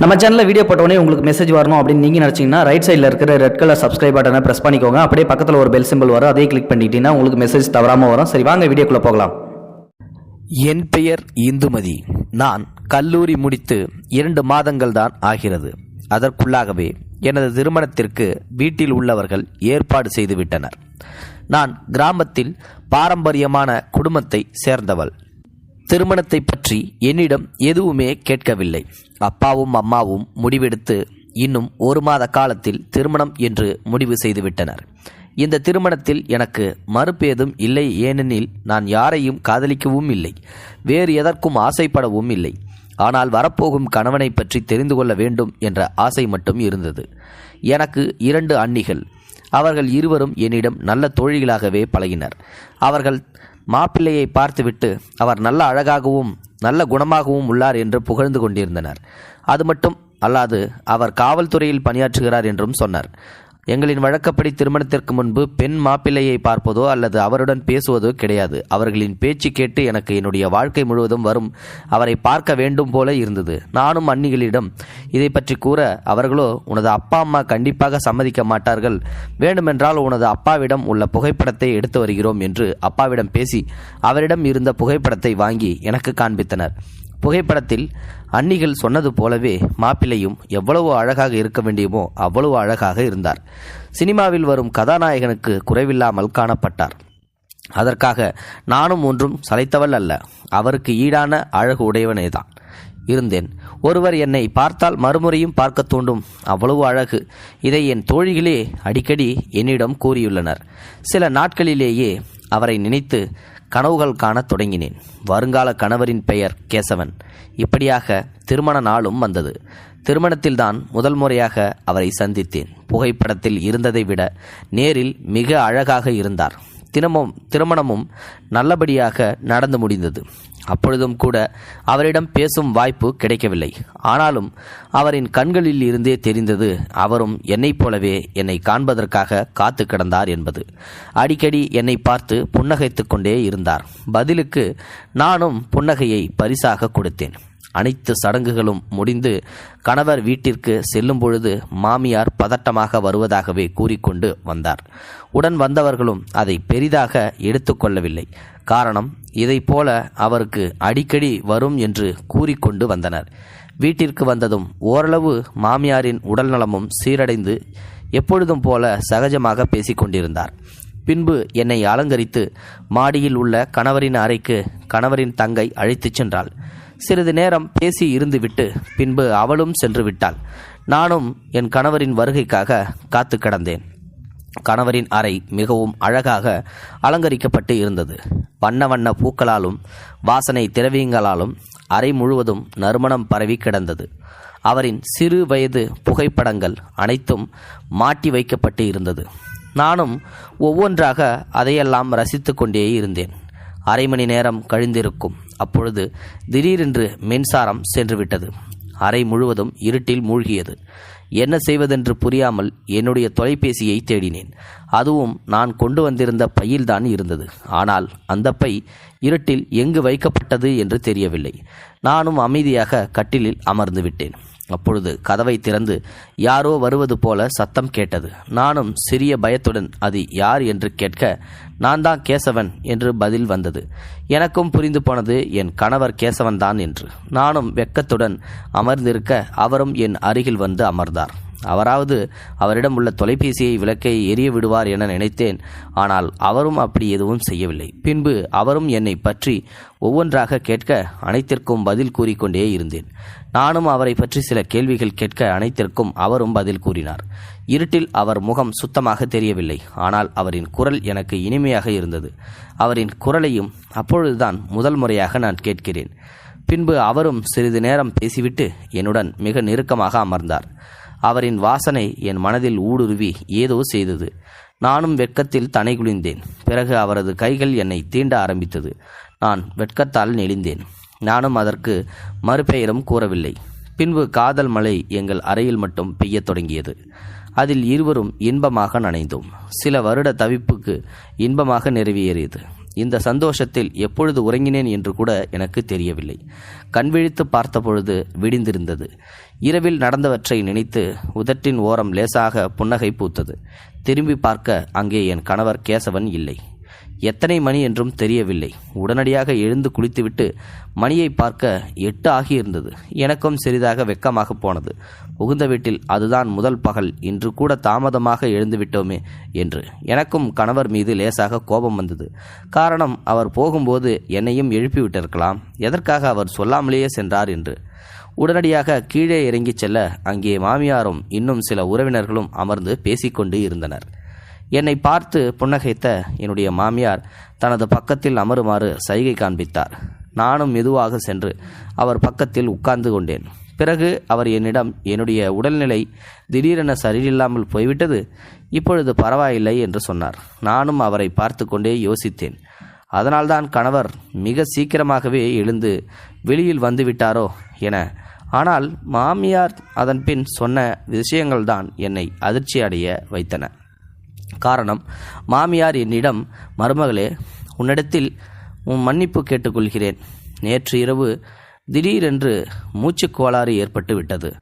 நம்ம சேனலில் வீடியோ போட்டோடனே உங்களுக்கு மெசேஜ் வரணும் அப்படின்னு நீங்கள் நினச்சிங்கன்னா ரைட் சைடில் இருக்கிற ரெட் கலர் சப்ஸ்கிரைப் பட்டனை ப்ரெஸ் பண்ணிக்கோங்க. அப்படியே பக்கத்தில் ஒரு பெல் சிம்பிள் வரும். அதையும் கிளிக் பண்ணிட்டீங்கன்னா உங்களுக்கு மெசேஜ் தவறாமல் வரும். சரி வாங்க வீடியோக்குள்ளே போகலாம். என் பெயர் இந்துமதி. நான் கல்லூரி முடித்து இரண்டு மாதங்கள் தான் ஆகிறது. அதற்குள்ளாகவே எனது திருமணத்திற்கு வீட்டில் உள்ளவர்கள் ஏற்பாடு செய்துவிட்டனர். நான் கிராமத்தில் பாரம்பரியமான குடும்பத்தை சேர்ந்தவள். திருமணத்தை பற்றி என்னிடம் எதுவுமே கேட்கவில்லை. அப்பாவும் அம்மாவும் முடிவெடுத்து இன்னும் ஒரு மாத காலத்தில் திருமணம் என்று முடிவு செய்துவிட்டனர். இந்த திருமணத்தில் எனக்கு மறுப்பேதும் இல்லை ஏனெனில் நான் யாரையும் காதலிக்கவும் இல்லை வேறு எதற்கும் ஆசைப்படவும் இல்லை. ஆனால் வரப்போகும் கணவனை பற்றி தெரிந்து கொள்ள வேண்டும் என்ற ஆசை மட்டும் இருந்தது. எனக்கு இரண்டு அன்னிகள் அவர்கள் இருவரும் என்னிடம் நல்ல தோழிகளாகவே பழகினர். அவர்கள் மாப்பிள்ளையை பார்த்துவிட்டு அவர் நல்ல அழகாகவும் நல்ல குணமாகவும் உள்ளார் என்று புகழ்ந்து கொண்டிருந்தனர். அது மட்டும் அல்லாது அவர் காவல்துறையில் பணியாற்றுகிறார் என்றும் சொன்னார். எங்களின் வழக்கப்படி திருமணத்திற்கு முன்பு பெண் மாப்பிள்ளையை பார்ப்பதோ அல்லது அவருடன் பேசுவதோ கிடையாது. அவர்களின் பேச்சு கேட்டு எனக்கு என்னுடைய வாழ்க்கை முழுவதும் வரும். அவரை பார்க்க வேண்டும் போல இருந்தது. நானும் அன்னிகளிடம் இதை பற்றி கூற அவர்களோ உனது அப்பா அம்மா கண்டிப்பாக சம்மதிக்க மாட்டார்கள். வேண்டுமென்றால் உனது அப்பாவிடம் உள்ள புகைப்படத்தை எடுத்து வருகிறோம் என்று அப்பாவிடம் பேசி அவரிடம் இருந்த புகைப்படத்தை வாங்கி எனக்கு காண்பித்தனர். புகைப்படத்தில் அன்னிகள் சொன்னது போலவே மாப்பிள்ளையும் எவ்வளவு அழகாக இருக்க வேண்டியமோ அவ்வளவு அழகாக இருந்தார். சினிமாவில் வரும் கதாநாயகனுக்கு குறைவில்லாமல் காணப்பட்டார். அதற்காக நானும் ஒன்றும் சளைத்தவள் அல்ல. அவருக்கு ஈடான அழகு உடையவனேதான். இருந்தேன். ஒருவர் என்னை பார்த்தால் மறுமுறையும் பார்க்க தூண்டும் அவ்வளவு அழகு. இதை என் தோழிகளே அடிக்கடி என்னிடம் கூறியுள்ளனர். சில நாட்களிலேயே அவரை நினைத்து கனவுகள் காணத் தொடங்கினேன். வருங்கால கணவரின் பெயர் கேசவன். இப்படியாக திருமண நாளும் வந்தது. திருமணத்தில்தான் முதல் முறையாக அவரை சந்தித்தேன். புகைப்படத்தில் இருந்ததை விட நேரில் மிக அழகாக இருந்தார். தினமும் திருமணமும் நல்லபடியாக நடந்து முடிந்தது. அப்பொழுதும் கூட அவரிடம் பேசும் வாய்ப்பு கிடைக்கவில்லை. ஆனாலும் அவரின் கண்களில் இருந்தே தெரிந்தது அவரும் என்னைப் போலவே என்னை காண்பதற்காக காத்து கிடந்தார் என்பது. அடிக்கடி என்னை பார்த்து புன்னகைத்து கொண்டே இருந்தார். பதிலுக்கு நானும் புன்னகையை பரிசாக கொடுத்தேன். அனைத்து சடங்குகளும் முடிந்து கணவர் வீட்டிற்கு செல்லும் பொழுது மாமியார் பதட்டமாக வருவதாகவே கூறிக்கொண்டு வந்தார். உடன் வந்தவர்களும் அதை பெரிதாக எடுத்துக்கொள்ளவில்லை காரணம் இதை போல அவருக்கு அடிக்கடி வரும் என்று கூறிக்கொண்டு வந்தனர். வீட்டிற்கு வந்ததும் ஓரளவு மாமியாரின் உடல்நலமும் சீரடைந்து எப்பொழுதும் போல சகஜமாக பேசிக்கொண்டிருந்தார் பின்பு என்னை அலங்கரித்து மாடியில் உள்ள கணவரின் அறைக்கு கணவரின் தங்கை அழைத்துச் சென்றாள். சிறிது நேரம் பேசி இருந்துவிட்டு பின்பு அவளும் சென்று விட்டாள். நானும் என் கணவரின் வருகைக்காக காத்து கிடந்தேன். கணவரின் அறை மிகவும் அழகாக அலங்கரிக்கப்பட்டு இருந்தது. வண்ண வண்ண பூக்களாலும் வாசனை திரவியங்களாலும் அறை முழுவதும் நறுமணம் பரவி கிடந்தது. அவரின் சிறு வயது புகைப்படங்கள் அனைத்தும் மாட்டி வைக்கப்பட்டு இருந்தது. நானும் ஒவ்வொன்றாக அதையெல்லாம் ரசித்து கொண்டே இருந்தேன். அரை மணி நேரம் கழிந்திருக்கும். அப்பொழுது திடீரென்று மின்சாரம் சென்றுவிட்டது. அறை முழுவதும் இருட்டில் மூழ்கியது. என்ன செய்வதென்று புரியாமல் என்னுடைய தொலைபேசியை தேடினேன். அதுவும் நான் கொண்டு வந்திருந்த பையில்தான் இருந்தது. ஆனால் அந்த பை இருட்டில் எங்கு வைக்கப்பட்டது என்று தெரியவில்லை. நானும் அமைதியாக கட்டிலில் அமர்ந்து விட்டேன் அப்பொழுது கதவை திறந்து யாரோ வருவது போல சத்தம் கேட்டது. நானும் சிறிய பயத்துடன் அது யார் என்று கேட்க நான் தான் கேசவன் என்று பதில் வந்தது. எனக்கும் புரிந்து போனது என் கணவர் கேசவன் தான் என்று. நானும் வெக்கத்துடன் அமர்ந்திருக்க அவரும் என் அருகில் வந்து அமர்ந்தார். அவராவது அவரிடம் உள்ள தொலைபேசியை விளக்கை எரிய விடுவார் என நினைத்தேன். ஆனால் அவரும் அப்படி எதுவும் செய்யவில்லை. பின்பு அவரும் என்னை பற்றி ஒவ்வொன்றாக கேட்க அனைத்திற்கும் பதில் கூறிக்கொண்டே இருந்தேன். நானும் அவரை பற்றி சில கேள்விகள் கேட்க அனைத்திற்கும் அவரும் பதில் கூறினார். இருட்டில் அவர் முகம் சுத்தமாக தெரியவில்லை. ஆனால் அவரின் குரல் எனக்கு இனிமையாக இருந்தது. அவரின் குரலையும் அப்பொழுதுதான் முதல் முறையாக நான் கேட்கிறேன். பின்பு அவரும் சிறிது நேரம் பேசிவிட்டு என்னுடன் மிக நெருக்கமாக அமர்ந்தார். அவரின் வாசனை என் மனதில் ஊடுருவி ஏதோ செய்தது. நானும் வெட்கத்தில் தனை குளிந்தேன் பிறகு அவரது கைகள் என்னை தீண்ட ஆரம்பித்தது. நான் வெட்கத்தால் நெளிந்தேன். நானும் அதற்கு மறுபெயரும் கூறவில்லை. பின்பு காதல் மழை எங்கள் அறையில் மட்டும் பெய்யத் தொடங்கியது. அதில் இருவரும் இன்பமாக நனைந்தோம். சில வருட தவிப்புக்கு இன்பமாக நிறைவேறியது. இந்த சந்தோஷத்தில் எப்பொழுது உறங்கினேன் என்று கூட எனக்கு தெரியவில்லை. கண்விழித்து பார்த்தபொழுது விடிந்திருந்தது. இரவில் நடந்தவற்றை நினைத்து உதட்டின் ஓரம் லேசாக புன்னகை பூத்தது. திரும்பி பார்க்க அங்கே என் கணவர் கேசவன் இல்லை. எத்தனை மணி என்றும் தெரியவில்லை. உடனடியாக எழுந்து குளித்துவிட்டு மணியை பார்க்க எட்டு ஆகியிருந்தது. எனக்கும் சிறிதாக வெக்கமாக போனது. புகுந்த வீட்டில் அதுதான் முதல் பகல். இன்று கூட தாமதமாக எழுந்துவிட்டோமே என்று. எனக்கும் கணவர் மீது லேசாக கோபம் வந்தது. காரணம் அவர் போகும்போது என்னையும் எழுப்பிவிட்டிருக்கலாம். எதற்காக அவர் சொல்லாமலேயே சென்றார் என்று. உடனடியாக கீழே இறங்கிச் செல்ல அங்கே மாமியாரும் இன்னும் சில உறவினர்களும் அமர்ந்து பேசிக்கொண்டு இருந்தனர். என்னை பார்த்து புன்னகைத்த என்னுடைய மாமியார் தனது பக்கத்தில் அமருமாறு சைகை காண்பித்தார். நானும் மெதுவாக சென்று அவர் பக்கத்தில் உட்கார்ந்து கொண்டேன். பிறகு அவர் என்னிடம் என்னுடைய உடல்நிலை திடீரென சரியில்லாமல் போய்விட்டது? இப்பொழுது பரவாயில்லை என்று சொன்னார். நானும் அவரை பார்த்து கொண்டே யோசித்தேன். அதனால்தான் கணவர் மிக சீக்கிரமாகவே எழுந்து வெளியில் வந்துவிட்டாரோ என. ஆனால் மாமியார் அதன் பின் சொன்ன விஷயங்கள்தான் என்னை அதிர்ச்சி அடைய வைத்தன. காரணம் மாமியார் என்னிடம் மருமகளே உன்னிடத்தில் உன் மன்னிப்பு கேட்டுக்கொள்கிறேன். நேற்று இரவு திடீரென்று மூச்சுக்கோளாறு ஏற்பட்டு விட்டது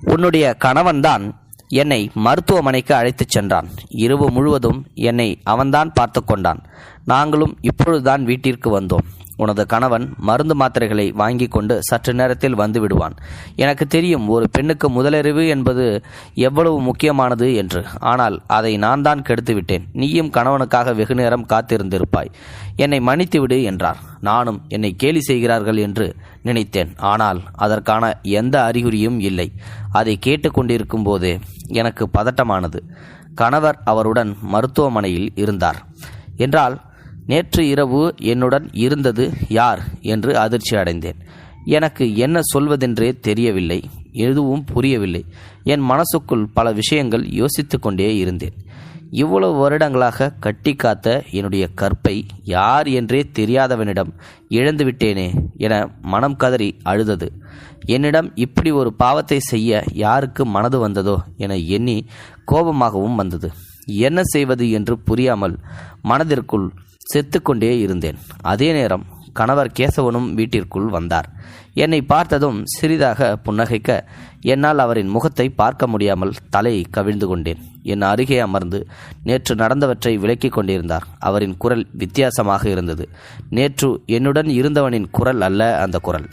உன்னுடைய கணவன்தான் என்னை மருத்துவமனைக்கு அழைத்துச் சென்றான். இரவு முழுவதும் என்னை அவன்தான் பார்த்து கொண்டான். நாங்களும் இப்பொழுதுதான் வீட்டிற்கு வந்தோம். உனது கணவன் மருந்து மாத்திரைகளை வாங்கி கொண்டு சற்று நேரத்தில் வந்து விடுவான். எனக்கு தெரியும் ஒரு பெண்ணுக்கு முதலறிவு என்பது எவ்வளவு முக்கியமானது என்று. ஆனால் அதை நான் தான் கெடுத்து விட்டேன் நீயும் கணவனுக்காக வெகு நேரம் காத்திருந்திருப்பாய். என்னை மன்னித்துவிடு என்றார். நானும் என்னை கேலி செய்கிறார்கள் என்று நினைத்தேன். ஆனால் அதற்கான எந்த அறிகுறியும் இல்லை. அதை கேட்டுக்கொண்டிருக்கும் போதே எனக்கு பதட்டமானது. கணவர் அவருடன் மருத்துவமனையில் இருந்தார். என்றால் நேற்று இரவு என்னுடன் இருந்தது யார் என்று அதிர்ச்சி அடைந்தேன். எனக்கு என்ன சொல்வதென்றே தெரியவில்லை எதுவும் புரியவில்லை. என் மனசுக்குள் பல விஷயங்கள் யோசித்து கொண்டே இருந்தேன். இவ்வளவு வருடங்களாக கட்டி காத்த என்னுடைய கற்பை யார் என்றே தெரியாதவனிடம் இழந்துவிட்டேனே என மனம் கதறி அழுதது. என்னிடம் இப்படி ஒரு பாவத்தை செய்ய யாருக்கு மனது வந்ததோ என எண்ணி கோபமாகவும் வந்தது. என்ன செய்வது என்று புரியாமல் மனதிற்குள் செத்துக்கொண்டே இருந்தேன். அதே நேரம் கணவர் கேசவனும் வீட்டிற்குள் வந்தார். என்னை பார்த்ததும் சிறிதாக புன்னகைக்க என்னால் அவரின் முகத்தை பார்க்க முடியாமல் தலை கவிழ்ந்து கொண்டேன். என் அருகே அமர்ந்து நேற்று நடந்தவற்றை விளக்கிக் கொண்டிருந்தார். அவரின் குரல் வித்தியாசமாக இருந்தது. நேற்று என்னுடன் இருந்தவனின் குரல் அல்ல அந்த குரல்.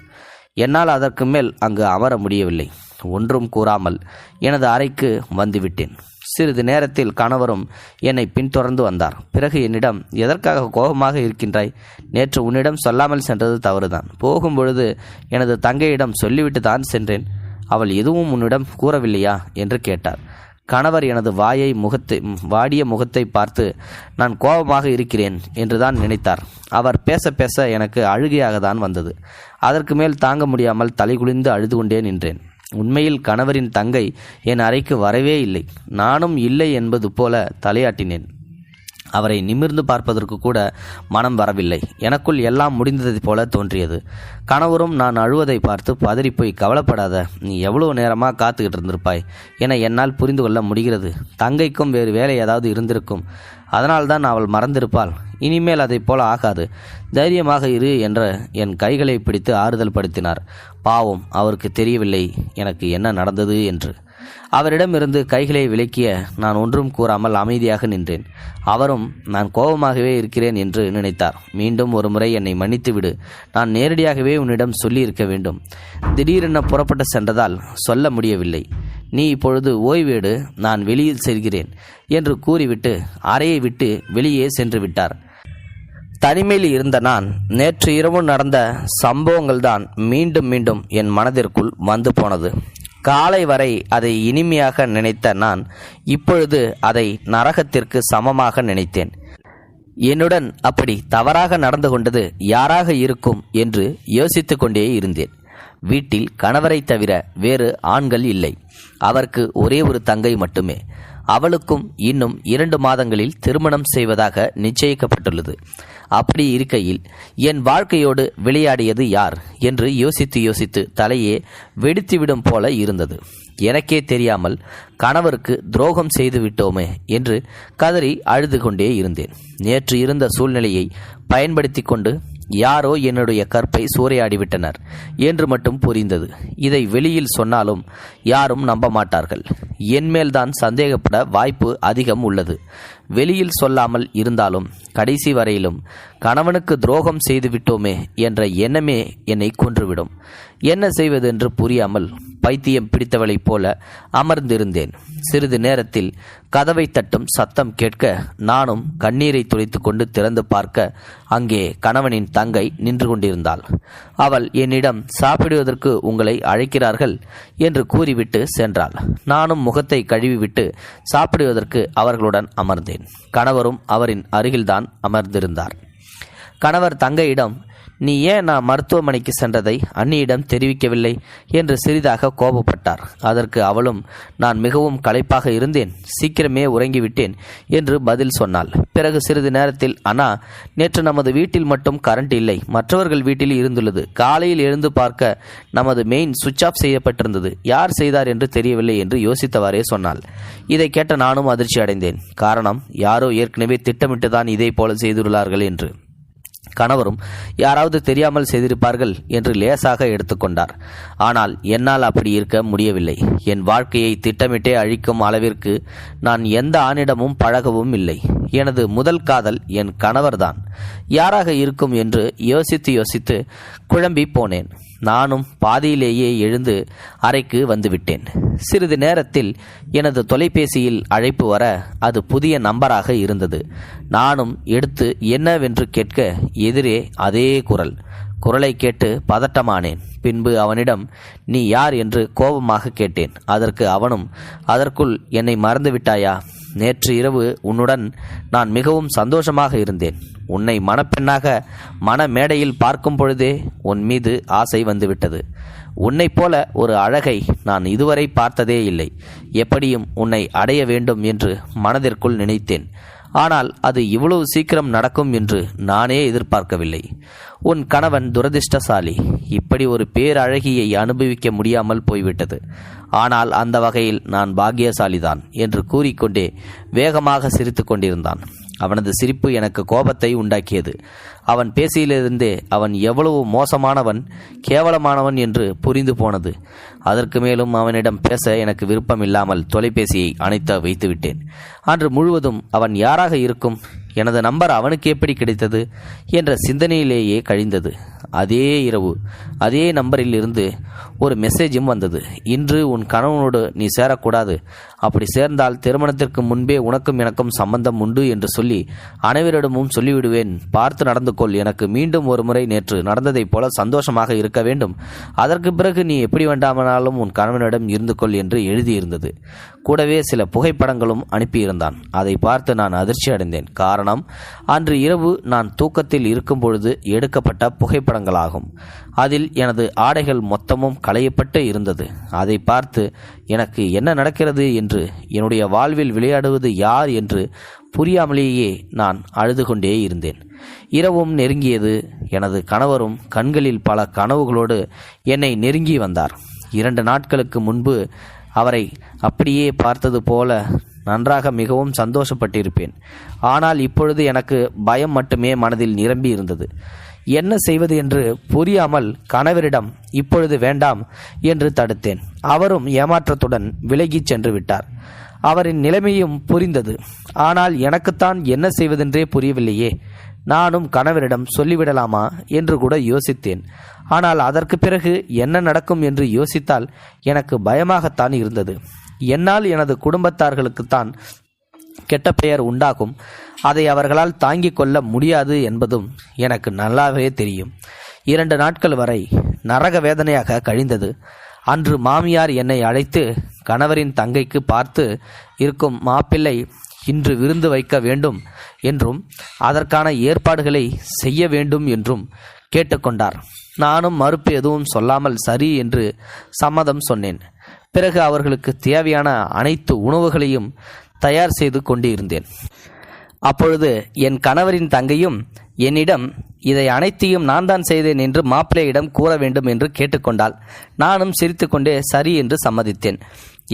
என்னால் அதற்கு மேல் அங்கு அமர முடியவில்லை. ஒன்றும் கூறாமல் எனது அறைக்கு வந்துவிட்டேன். சிறிது நேரத்தில் கணவரும் என்னை பின்தொடர்ந்து வந்தார். பிறகு என்னிடம் எதற்காக கோபமாக இருக்கின்றாய்? நேற்று உன்னிடம் சொல்லாமல் சென்றது தவறுதான். போகும்பொழுது எனது தங்கையிடம் சொல்லிவிட்டு தான் சென்றேன். அவள் எதுவும் உன்னிடம் கூறவில்லையா? என்று கேட்டார். கணவர் எனது வாயை முகத்தை வாடிய முகத்தை பார்த்து நான் கோபமாக இருக்கிறேன் என்றுதான் நினைத்தார். அவர் பேச பேச எனக்கு அழுகையாக தான் வந்தது. அதற்கு மேல் தாங்க முடியாமல் தலைகுனிந்து அழுது கொண்டே நின்றேன். உண்மையில் கணவரின் தங்கை என் அறைக்கு வரவே இல்லை. நானும் இல்லை என்பது போல தலையாட்டினேன். அவரை நிமிர்ந்து பார்ப்பதற்கு கூட மனம் வரவில்லை. எனக்குள் எல்லாம் முடிந்ததைப் போல தோன்றியது. கணவரும் நான் அழுவதை பார்த்து பதறிப்போய் கவலைப்படாத நீ எவ்வளவு நேரமாக காத்துக்கிட்டு இருந்திருப்பாய் என என்னால் புரிந்து கொள்ள முடிகிறது. தங்கைக்கும் வேறு வேலை ஏதாவது இருந்திருக்கும். அதனால்தான் அவள் மறந்திருப்பாள். இனிமேல் அதைப் போல ஆகாது. தைரியமாக இரு என்ற என் கைகளை பிடித்து ஆறுதல் படுத்தினார். பாவம் அவருக்கு தெரியவில்லை. எனக்கு என்ன நடந்தது? என்று. அவரிடமிருந்து கைகளை விலக்கிய நான் ஒன்றும் கூறாமல் அமைதியாக நின்றேன். அவரும் நான் கோபமாகவே இருக்கிறேன் என்று நினைத்தார். மீண்டும் ஒரு முறை என்னை மன்னித்துவிடு நான் நேரடியாகவே உன்னிடம் சொல்லியிருக்க வேண்டும். திடீரென புறப்பட்டு சென்றதால் சொல்ல முடியவில்லை. நீ இப்பொழுது ஓய்வேடு. நான் வெளியில் செல்கிறேன் என்று கூறிவிட்டு அறையை விட்டு வெளியே சென்று விட்டார். தனிமையில் இருந்த நான் நேற்று இரவு நடந்த சம்பவங்கள்தான் மீண்டும் மீண்டும் என் மனதிற்குள் வந்து போனது. காலை வரை அதை இனிமையாக நினைத்த நான் இப்பொழுது அதை நரகத்திற்கு சமமாக நினைத்தேன். என்னுடன் அப்படி தவறாக நடந்து கொண்டது யாராக இருக்கும் என்று யோசித்து கொண்டே இருந்தேன். வீட்டில் கணவரை தவிர வேறு ஆண்கள் இல்லை. அவருக்கு ஒரே ஒரு தங்கை மட்டுமே. அவளுக்கும் இன்னும் இரண்டு மாதங்களில் திருமணம் செய்வதாக நிச்சயிக்கப்பட்டுள்ளது. அப்படி இருக்கையில் என் வாழ்க்கையோடு விளையாடியது யார்? என்று யோசித்து யோசித்து தலையே வெடித்துவிடும் போல இருந்தது. எனக்கே தெரியாமல் கணவருக்கு துரோகம் செய்து விட்டோமே என்று கதறி அழுது கொண்டே இருந்தேன். நேற்று இருந்த சூழ்நிலையை பயன்படுத்தி கொண்டு யாரோ என்னுடைய கற்பை சூறையாடிவிட்டனர் என்று மட்டும் புரிந்தது. இதை வெளியில் சொன்னாலும் யாரும் நம்ப மாட்டார்கள் என்மேல்தான் சந்தேகப்பட வாய்ப்பு அதிகம் உள்ளது. வெளியில் சொல்லாமல் இருந்தாலும் கடைசி வரையிலும் கணவனுக்கு துரோகம் செய்துவிட்டோமே என்ற எண்ணமே என்னை கொன்றுவிடும். என்ன செய்வதென்று புரியாமல் பைத்தியம் பிடித்தவளைப் போல அமர்ந்திருந்தேன். சிறிது நேரத்தில் கதவை தட்டும் சத்தம் கேட்க நானும் கண்ணீரை துடைத்துக் கொண்டு திறந்து பார்க்க அங்கே கணவனின் தங்கை நின்று கொண்டிருந்தாள். அவள் என்னிடம் சாப்பிடுவதற்கு உங்களை அழைக்கிறார்கள் என்று கூறிவிட்டு சென்றாள். நானும் முகத்தை கழுவிவிட்டு சாப்பிடுவதற்கு அவர்களுடன் அமர்ந்தேன். கணவரும் அவரின் அருகில்தான் அமர்ந்திருந்தார். கணவர் தங்கையிடம் நீ ஏன் நான் மருத்துவமனைக்கு சென்றதை அண்ணியிடம் தெரிவிக்கவில்லை? என்று சிறிதாக கோபப்பட்டார். அதற்கு அவளும் நான் மிகவும் களைப்பாக இருந்தேன் சீக்கிரமே உறங்கிவிட்டேன் என்று பதில் சொன்னாள். பிறகு சிறிது நேரத்தில் அண்ணா நேற்று நமது வீட்டில் மட்டும் கரண்ட் இல்லை மற்றவர்கள் வீட்டில் இருந்துள்ளது. காலையில் எழுந்து பார்க்க நமது மெயின் சுவிட்ச் ஆஃப் செய்யப்பட்டிருந்தது. யார் செய்தார் என்று தெரியவில்லை என்று யோசித்தவாறே சொன்னாள். இதை கேட்ட நானும் அதிர்ச்சி அடைந்தேன் காரணம் யாரோ ஏற்கனவே திட்டமிட்டுதான் இதே போல செய்துள்ளார்கள் என்று. கணவரும் யாராவது தெரியாமல் செய்திருப்பார்கள் என்று லேசாக எடுத்துக்கொண்டார். ஆனால் என்னால் அப்படி இருக்க முடியவில்லை. என் வாழ்க்கையை திட்டமிட்டே அழிக்கும் அளவிற்கு நான் எந்த ஆணிடமும் பழகவும் இல்லை. எனது முதல் காதல் என் கணவர்தான். யாராக இருக்கும் என்று யோசித்து யோசித்து குழம்பி போனேன். நானும் பாதியிலேயே எழுந்து அறைக்கு வந்துவிட்டேன். சிறிது நேரத்தில் எனது தொலைபேசியில் அழைப்பு வர அது புதிய நம்பராக இருந்தது. நானும் எடுத்து என்னவென்று கேட்க எதிரே அதே குரல். குரலை கேட்டு பதட்டமானேன். பின்பு அவனிடம் நீ யார்? என்று கோபமாக கேட்டேன். அதற்கு அவனும் அதற்குள் என்னை மறந்துவிட்டாயா? நேற்று இரவு உன்னுடன் நான் மிகவும் சந்தோஷமாக இருந்தேன். உன்னை மணப்பெண்ணாக மன மேடையில் பார்க்கும் பொழுதே உன் மீது ஆசை வந்துவிட்டது. உன்னைப் போல ஒரு அழகை நான் இதுவரை பார்த்ததே இல்லை. எப்படியும் உன்னை அடைய வேண்டும் என்று மனதிற்குள் நினைத்தேன். ஆனால் அது இவ்வளவு சீக்கிரம் நடக்கும் என்று நானே எதிர்பார்க்கவில்லை. உன் கணவன் துரதிர்ஷ்டசாலி. இப்படி ஒரு பேரழகியை அனுபவிக்க முடியாமல் போய்விட்டது. ஆனால் அந்த வகையில் நான் பாக்கியசாலிதான் என்று கூறிக்கொண்டே வேகமாக சிரித்து கொண்டிருந்தான். அவனது சிரிப்பு எனக்கு கோபத்தை உண்டாக்கியது. அவன் பேசியிலிருந்தே அவன் எவ்வளவு மோசமானவன் கேவலமானவன் என்று புரிந்து போனது. அதற்கு மேலும் அவனிடம் பேச எனக்கு விருப்பம் இல்லாமல் தொலைபேசியை அணைத்த வைத்துவிட்டேன். அன்று முழுவதும் அவன் யாராக இருக்கும்? எனது நம்பர் அவனுக்கு எப்படி கிடைத்தது என்ற சிந்தனையிலேயே கழிந்தது. அதே இரவு அதே நம்பரில் இருந்து ஒரு மெசேஜும் வந்தது. இன்று உன் கணவனோடு நீ சேரக்கூடாது. அப்படி சேர்ந்தால் திருமணத்திற்கு முன்பே உனக்கும் எனக்கும் சம்பந்தம் உண்டு என்று சொல்லி அனைவரிடமும் சொல்லிவிடுவேன். பார்த்து நடந்து கொள் எனக்கு மீண்டும் ஒரு முறை நேற்று நடந்ததைப் போல சந்தோஷமாக இருக்க வேண்டும். அதற்கு பிறகு நீ எப்படி வேண்டாமனாலும் உன் கணவனிடம் இருந்து கொள் என்று எழுதியிருந்தது. கூடவே சில புகைப்படங்களும் அனுப்பியிருந்தான். அதை பார்த்து நான் அதிர்ச்சி அடைந்தேன் காரணம் அன்று இரவு நான் தூக்கத்தில் இருக்கும் பொழுது எடுக்கப்பட்ட புகைப்படங்களாகும். அதில் எனது ஆடைகள் மொத்தமும் களையப்பட்டு இருந்தது. அதை பார்த்து எனக்கு என்ன நடக்கிறது என்று என்னுடைய வாழ்வில் விளையாடுவது யார் என்று புரியாமலேயே நான் அழுது கொண்டே இருந்தேன். இரவும் நெருங்கியது. எனது கணவரும் கண்களில் பல கனவுகளோடு என்னை நெருங்கி வந்தார். இரண்டு நாட்களுக்கு முன்பு அவரை அப்படியே பார்த்தது போல நன்றாக மிகவும் சந்தோஷப்பட்டிருப்பேன். ஆனால் இப்பொழுது எனக்கு பயம் மட்டுமே மனதில் நிரம்பி இருந்தது. என்ன செய்வது என்று புரியாமல் கணவரிடம் இப்பொழுது வேண்டாம் என்று தடுத்தேன். அவரும் ஏமாற்றத்துடன் விலகிச் சென்று விட்டார். அவரின் நிலைமையும் புரிந்தது. ஆனால் எனக்குத்தான் என்ன செய்வதென்றே புரியவில்லையே. நானும் கணவரிடம் சொல்லிவிடலாமா? என்று கூட யோசித்தேன். ஆனால் அதற்கு பிறகு என்ன நடக்கும்? என்று யோசித்தால் எனக்கு பயமாகத்தான் இருந்தது. என்னால் எனது குடும்பத்தார்களுக்குத்தான் கெட்ட பெயர் உண்டாகும். அதை அவர்களால் தாங்கிக் கொள்ள முடியாது என்பதும் எனக்கு நல்லாவே தெரியும். இரண்டு நாட்கள் வரை நரக வேதனையாக கழிந்தது. அன்று மாமியார் என்னை அழைத்து கணவரின் தங்கைக்கு பார்த்து இருக்கும் மாப்பிள்ளை இன்று விருந்து வைக்க வேண்டும் என்றும் அதற்கான ஏற்பாடுகளை செய்ய வேண்டும் என்றும் கேட்டுக்கொண்டார். நானும் மறுப்பு எதுவும் சொல்லாமல் சரி என்று சம்மதம் சொன்னேன். பிறகு அவர்களுக்கு தேவையான அனைத்து உணவுகளையும் தயார் செய்து கொண்டு இருந்தேன். அப்பொழுது என் கணவரின் தங்கையும் என்னிடம் இதை அனைத்தையும் நான் தான் செய்தேன் என்று மாப்பிள்ளையிடம் கூற வேண்டும் என்று கேட்டுக்கொண்டாள். நானும் சிரித்துக்கொண்டே சரி என்று சம்மதித்தேன்.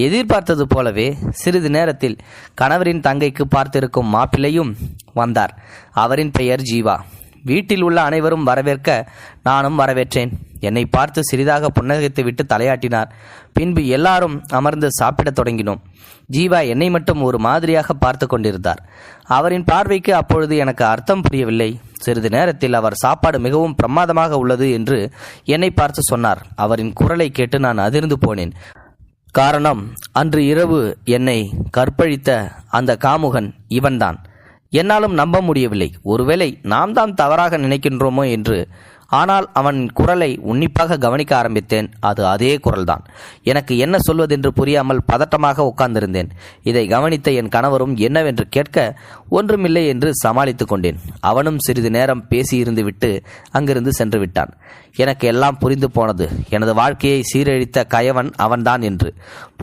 எதிர்பார்த்தது போலவே சிறிது நேரத்தில் கணவரின் தங்கைக்கு பார்த்திருக்கும் மாப்பிள்ளையும் வந்தார். அவரின் பெயர் ஜீவா. வீட்டில் உள்ள அனைவரும் வரவேற்க நானும் வரவேற்றேன். என்னை பார்த்து சிறிதாக புன்னகைத்து விட்டு தலையாட்டினார். பின்பு எல்லாரும் அமர்ந்து சாப்பிடத் தொடங்கினோம். ஜீவா என்னை மட்டும் ஒரு மாதிரியாக பார்த்து கொண்டிருந்தார். அவரின் பார்வைக்கு அப்பொழுது எனக்கு அர்த்தம் புரியவில்லை. சிறிது நேரத்தில் அவர் சாப்பாடு மிகவும் பிரமாதமாக உள்ளது என்று என்னை பார்த்து சொன்னார். அவரின் குரலை கேட்டு நான் அதிர்ந்து போனேன். காரணம் அன்று இரவு என்னை கற்பழித்த அந்த காமுகன் இவன்தான். என்னாலும் நம்ப முடியவில்லை. ஒருவேளை நாம் தான் தவறாக நினைக்கின்றோமோ என்று. ஆனால் அவன் குரலை உன்னிப்பாக கவனிக்க ஆரம்பித்தேன். அது அதே குரல்தான். எனக்கு என்ன சொல்வதென்று புரியாமல் பதட்டமாக உட்கார்ந்திருந்தேன். இதை கவனித்த என் கணவரும் என்னவென்று கேட்க ஒன்றுமில்லை என்று சமாளித்து கொண்டேன். அவனும் சிறிது நேரம் பேசியிருந்து விட்டு அங்கிருந்து சென்று விட்டான். எனக்கு எல்லாம் புரிந்து போனது. எனது வாழ்க்கையை சீரழித்த கயவன் அவன்தான் என்று.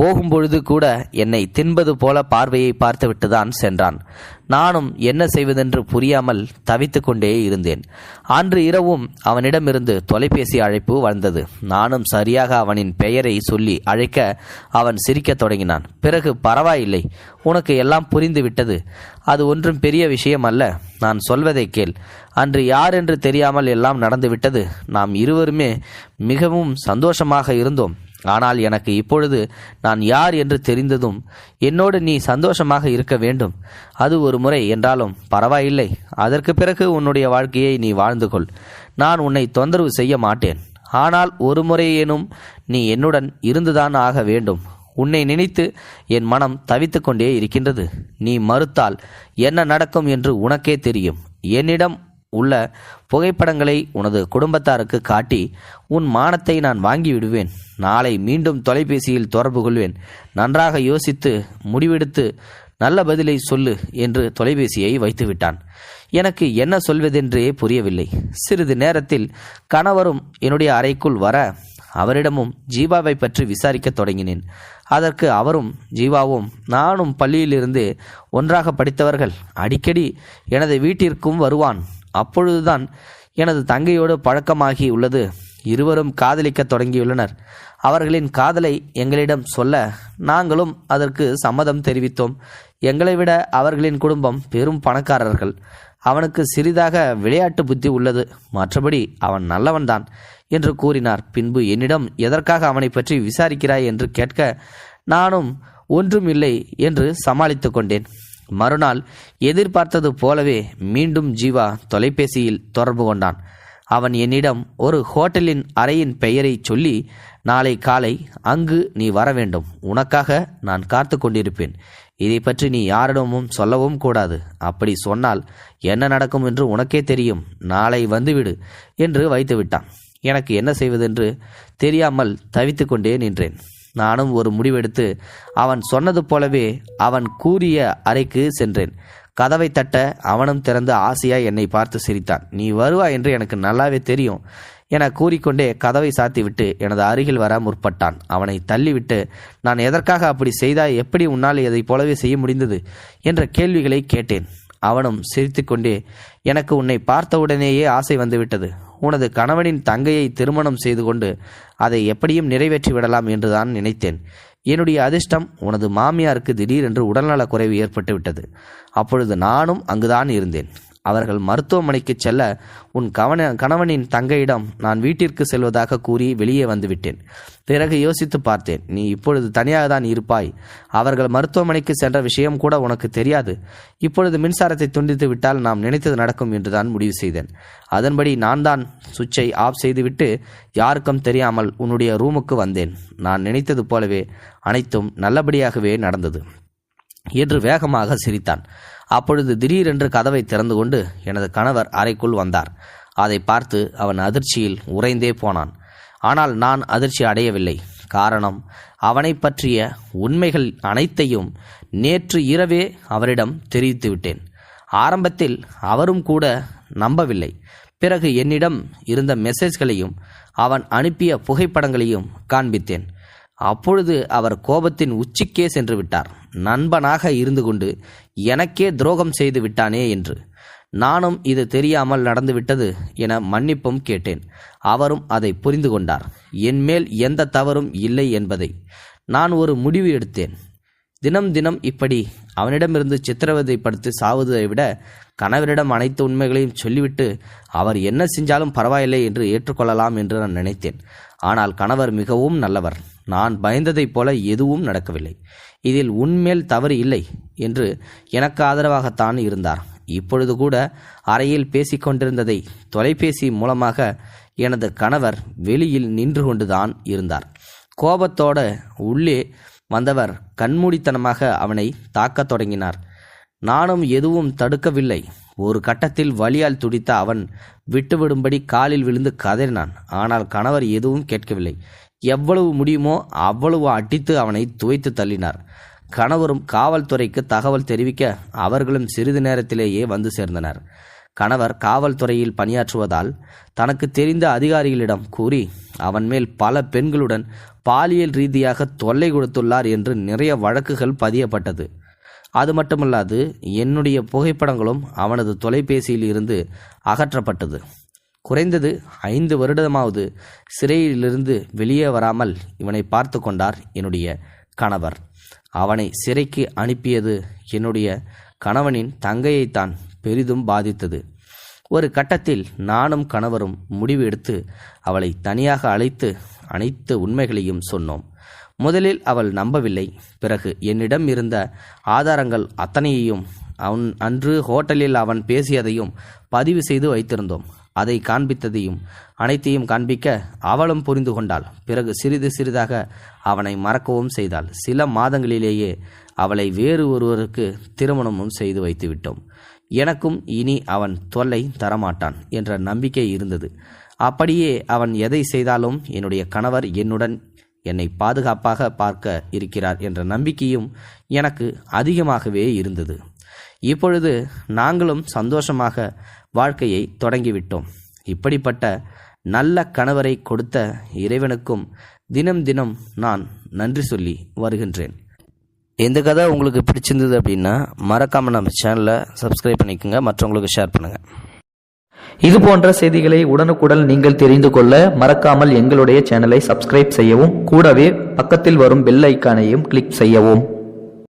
போகும்பொழுது கூட என்னை தின்பது போல பார்வையை பார்த்துவிட்டுதான் சென்றான். நானும் என்ன செய்வதென்று புரியாமல் தவித்து கொண்டே இருந்தேன். அன்று இரவும் அவனிடமிருந்து தொலைபேசி அழைப்பு வந்தது. நானும் சரியாக அவனின் பெயரை சொல்லி அழைக்க அவன் சிரிக்கத் தொடங்கினான். பிறகு பரவாயில்லை உனக்கு எல்லாம் புரிந்து விட்டது அது ஒன்றும் பெரிய விஷயம் அல்ல நான் சொல்வதை கேள். அன்று யார் என்று தெரியாமல் எல்லாம் நடந்துவிட்டது நாம் இருவருமே மிகவும் சந்தோஷமாக இருந்தோம். ஆனால் எனக்கு இப்பொழுது நான் யார் என்று தெரிந்ததும் என்னோடு நீ சந்தோஷமாக இருக்க வேண்டும். அது ஒரு முறை என்றாலும் பரவாயில்லை. அதற்கு பிறகு உன்னுடைய வாழ்க்கையை நீ வாழ்ந்து கொள். நான் உன்னை தொந்தரவு செய்ய மாட்டேன். ஆனால் ஒரு முறையேனும் நீ என்னுடன் இருந்துதான் ஆக வேண்டும். உன்னை நினைத்து என் மனம் தவித்து கொண்டே இருக்கின்றது. நீ மறுத்தால் என்ன நடக்கும் என்று உனக்கே தெரியும். என்னிடம் உள்ள புகைப்படங்களை உனது குடும்பத்தாருக்கு காட்டி உன் மானத்தை நான் வாங்கி விடுவேன் நாளை மீண்டும் தொலைபேசியில் தொடர்பு கொள்வேன். நன்றாக யோசித்து முடிவெடுத்து நல்ல பதிலை சொல்லு என்று தொலைபேசியை வைத்துவிட்டான். எனக்கு என்ன சொல்வதென்றே புரியவில்லை. சிறிது நேரத்தில் கணவரும் என்னுடைய அறைக்குள் வர அவரிடமும் ஜீவாவை பற்றி விசாரிக்க தொடங்கினேன். அதற்கு அவரும் ஜீவாவும் நானும் பள்ளியிலிருந்து ஒன்றாக படித்தவர்கள் அடிக்கடி எனது வீட்டிற்கும் வருவான். அப்பொழுதுதான் எனது தங்கையோடு பழக்கமாகி உள்ளது. இருவரும் காதலிக்க தொடங்கியுள்ளனர். அவர்களின் காதலை எங்களிடம் சொல்ல நாங்களும் அதற்கு சம்மதம் தெரிவித்தோம். எங்களை விட அவர்களின் குடும்பம் பெரும் பணக்காரர்கள். அவனுக்கு சிறிதாக விளையாட்டு புத்தி உள்ளது. மற்றபடி அவன் நல்லவன்தான் என்று கூறினார். பின்பு என்னிடம் எதற்காக அவனை பற்றி விசாரிக்கிறாய் என்று கேட்க நானும் ஒன்றும் இல்லை என்று சமாளித்து கொண்டேன். மறுநாள் எதிர்பார்த்தது போலவே மீண்டும் ஜீவா தொலைபேசியில் தொடர்பு கொண்டான். அவன் என்னிடம் ஒரு ஹோட்டலின் அறையின் பெயரை சொல்லி நாளை காலை அங்கு நீ வர வேண்டும். உனக்காக நான் காத்து கொண்டிருப்பேன். இதை பற்றி நீ யாரிடமும் சொல்லவும் கூடாது. அப்படி சொன்னால் என்ன நடக்கும் என்று உனக்கே தெரியும். நாளை வந்துவிடு என்று வைத்துவிட்டான். எனக்கு என்ன செய்வதென்று தெரியாமல் தவித்து கொண்டே நின்றேன். நானும் ஒரு முடிவெடுத்து அவன் சொன்னது போலவே அவன் கூறிய அறைக்கு சென்றேன். கதவை தட்ட அவனும் திறந்து ஆசையாய் என்னை பார்த்து சிரித்தான். நீ வருவாய் என்று எனக்கு நல்லாவே தெரியும் என கூறிக்கொண்டே கதவை சாத்திவிட்டு எனது அருகில் வர முற்பட்டான். அவனை தள்ளிவிட்டு நான் எதற்காக அப்படி செய்தாய்? எப்படி உன்னால் இதைப் போலவே செய்ய முடிந்தது? என்ற கேள்விகளை கேட்டேன். அவனும் சிரித்துக்கொண்டே எனக்கு உன்னை பார்த்தவுடனேயே ஆசை வந்துவிட்டது. உனது கணவனின் தங்கையை திருமணம் செய்து கொண்டு அதை எப்படியும் நிறைவேற்றி விடலாம் என்றுதான் நினைத்தேன். என்னுடைய அதிர்ஷ்டம் உனது மாமியாருக்கு திடீரென்று உடல்நலக் குறைவு ஏற்பட்டு விட்டது அப்பொழுது நானும் அங்குதான் இருந்தேன். அவர்கள் மருத்துவமனைக்கு செல்ல உன் கவன கணவனின் தங்கையிடம் நான் வீட்டிற்கு செல்வதாக கூறி வெளியே வந்துவிட்டேன். பிறகு யோசித்து பார்த்தேன் நீ இப்பொழுது தனியாக தான் இருப்பாய். அவர்கள் மருத்துவமனைக்கு சென்ற விஷயம் கூட உனக்கு தெரியாது. இப்பொழுது மின்சாரத்தை துண்டித்து விட்டால் நாம் நினைத்தது நடக்கும் என்றுதான் முடிவு செய்தேன். அதன்படி நான் தான் சுவிட்சை ஆஃப் செய்துவிட்டு யாருக்கும் தெரியாமல் உன்னுடைய ரூமுக்கு வந்தேன். நான் நினைத்தது போலவே அனைத்தும் நல்லபடியாகவே நடந்தது. என்று வேகமாக சிரித்தான். அப்பொழுது திடீரென்று கதவை திறந்து கொண்டு எனது கணவர் அறைக்குள் வந்தார். அதை பார்த்து அவன் அதிர்ச்சியில் உறைந்தே போனான். ஆனால் நான் அதிர்ச்சி அடையவில்லை. காரணம் அவனை பற்றிய உண்மைகள் அனைத்தையும் நேற்று இரவே அவரிடம் தெரிவித்து விட்டேன். ஆரம்பத்தில் அவரும் கூட நம்பவில்லை. பிறகு என்னிடம் இருந்த மெசேஜ்களையும் அவன் அனுப்பிய புகைப்படங்களையும் காண்பித்தேன். அப்பொழுது அவர் கோபத்தின் உச்சிக்கே சென்று விட்டார். நண்பனாக இருந்து கொண்டு எனக்கே துரோகம் செய்து விட்டானே என்று. நானும் இது தெரியாமல் நடந்துவிட்டது என மன்னிப்பும் கேட்டேன். அவரும் அதை புரிந்து கொண்டார். என்மேல் எந்த தவறும் இல்லை என்பதை. நான் ஒரு முடிவு எடுத்தேன். தினம் தினம் இப்படி அவனிடமிருந்து சித்திரவதைப்படுத்தி சாவதை விட கணவரிடம் அனைத்து உண்மைகளையும் சொல்லிவிட்டு அவர் என்ன செஞ்சாலும் பரவாயில்லை என்று ஏற்றுக்கொள்ளலாம் என்று நான் நினைத்தேன். ஆனால் கணவர் மிகவும் நல்லவர். நான் பயந்ததைப் போல எதுவும் நடக்கவில்லை. இதில் உன்மேல் தவறு இல்லை என்று எனக்கு ஆதரவாகத்தான் இருந்தார். இப்பொழுது கூட அறையில் பேசிக்கொண்டிருந்ததை தொலைபேசி மூலமாக எனது கணவர் வெளியில் நின்று கொண்டுதான் இருந்தார். கோபத்தோட உள்ளே வந்தவர் கண்மூடித்தனமாக அவனை தாக்கத் தொடங்கினார். நானும் எதுவும் தடுக்கவில்லை. ஒரு கட்டத்தில் வலியால் துடித்த அவன் விட்டுவிடும்படி காலில் விழுந்து கதறினான். ஆனால் கணவர் எதுவும் கேட்கவில்லை. எவ்வளவு முடியுமோ அவ்வளவு அடித்து அவனை துவைத்து தள்ளினார். கணவரும் காவல்துறைக்கு தகவல் தெரிவிக்க அவர்களும் சிறிது நேரத்திலேயே வந்து சேர்ந்தனர். கணவர் காவல்துறையில் பணியாற்றுவதால் தனக்கு தெரிந்த அதிகாரிகளிடம் கூறி அவன் மேல் பல பெண்களுடன் பாலியல் ரீதியாக தொல்லை கொடுத்துள்ளார் என்று நிறைய வழக்குகள் பதியப்பட்டது. அது மட்டுமல்லாது என்னுடைய புகைப்படங்களும் அவனது தொலைபேசியில் இருந்து அகற்றப்பட்டது. குறைந்தது ஐந்து வருடமாவது சிறையிலிருந்து வெளியே வராமல் இவனை பார்த்து கொண்டார் என்னுடைய கணவர். அவனை சிறைக்கு அனுப்பியது என்னுடைய கணவனின் தங்கையைத்தான் பெரிதும் பாதித்தது. ஒரு கட்டத்தில் நானும் கணவரும் முடிவு எடுத்து அவளை தனியாக அழைத்து அனைத்து உண்மைகளையும் சொன்னோம். முதலில் அவள் நம்பவில்லை. பிறகு என்னிடம் இருந்த ஆதாரங்கள் அத்தனையையும் அவன் அன்று ஹோட்டலில் அவன் பேசியதையும் பதிவு செய்து வைத்திருந்தோம். அதை காண்பித்ததையும் அனைத்தையும் காண்பிக்க அவளும் புரிந்து கொண்டாள். பிறகு சிறிது சிறிதாக அவனை மறக்கவும் செய்தாள். சில மாதங்களிலேயே அவளை வேறு ஒருவருக்கு திருமணமும் செய்து வைத்துவிட்டோம் எனக்கும் இனி அவன் தொல்லை தரமாட்டான் என்ற நம்பிக்கை இருந்தது. அப்படியே அவன் எதை செய்தாலும் என்னுடைய கணவர் என்னுடன் என்னை பாதுகாப்பாக பார்க்க இருக்கிறார் என்ற நம்பிக்கையும் எனக்கு அதிகமாகவே இருந்தது. இப்பொழுது நாங்களும் சந்தோஷமாக வாழ்க்கையை தொடங்கிவிட்டோம். இப்படிப்பட்ட நல்ல கணவரை கொடுத்த இறைவனுக்கும் தினம் தினம் நான் நன்றி சொல்லி வருகின்றேன். இந்த கதை உங்களுக்கு பிடிச்சிருந்தது அப்படின்னா மறக்காமல் நம்ம சேனலை சப்ஸ்கிரைப் பண்ணிக்கோங்க மற்றவங்களுக்கு ஷேர் பண்ணுங்கள் இது போன்ற செய்திகளை உடனுக்குடன் நீங்கள் தெரிந்து கொள்ள மறக்காமல் எங்களுடைய சேனலை சப்ஸ்கிரைப் செய்யவும் கூடவே பக்கத்தில் வரும் பெல் ஐக்கானையும் கிளிக் செய்யவும்.